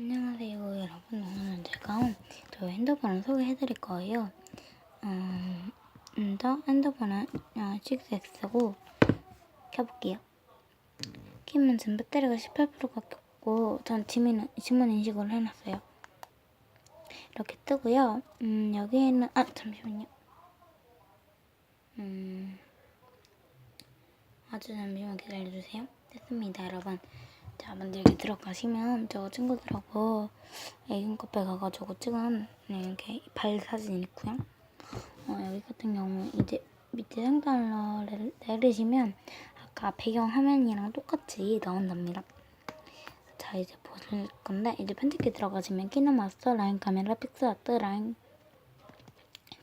안녕하세요 여러분. 오늘은 제가 저희 핸드폰을 소개해 드릴 거예요. 음, 먼저 핸드폰은 어, 6X고 켜볼게요. 키면 지금 배터리가 18%밖에 없고 전 지문, 지문 인식을 해놨어요. 이렇게 뜨고요. 음, 여기에는 아 잠시만요. 음, 아주 잠시만 기다려주세요. 됐습니다 여러분 자, 만들기 들어가시면 저 친구들하고 애견 카페 가가지고 찍은 네, 이렇게 발 사진 있고요. 어, 여기 같은 경우 이제 밑에 상단을 내리시면 아까 배경 화면이랑 똑같이 나온답니다. 자, 이제 보실 건데 이제 편집기 들어가시면 키노마스터, 라인 카메라, 픽스아트, 라인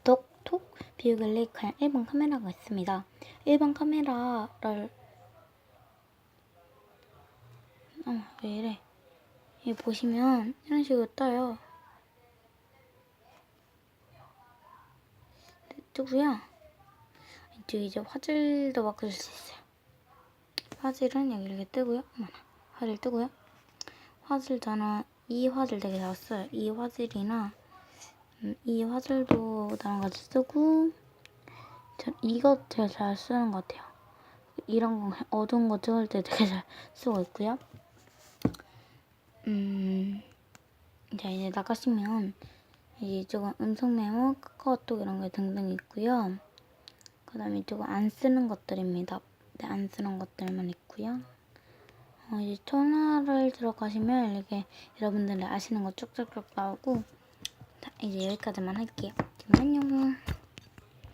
톡톡, 비우글릭, 그냥 일반 카메라가 있습니다. 일반 카메라를 어, 왜 이래. 여기 보시면 이런 식으로 떠요. 네, 뜨고요. 이쪽 이제 화질도 바꿀 수 있어요. 화질은 여기 이렇게 뜨고요. 어머나, 화질 뜨고요. 화질 저는 이 화질 되게 잘 써요. 이 화질이나 음, 이 화질도 나랑 같이 쓰고 전 이거 제일 잘 쓰는 것 같아요. 이런 거 어두운 거 찍을 때 되게 잘 쓰고 있고요. 음, 자 이제 나가시면 이제 이쪽은 음성 메모, 카카오톡 이런 게 등등 있고요. 그 다음에 이쪽은 안 쓰는 것들입니다. 네, 안 쓰는 것들만 있고요. 어, 이제 전화를 들어가시면 이렇게 여러분들이 아시는 거 쭉쭉쭉 나오고 자, 이제 여기까지만 할게요. 안녕.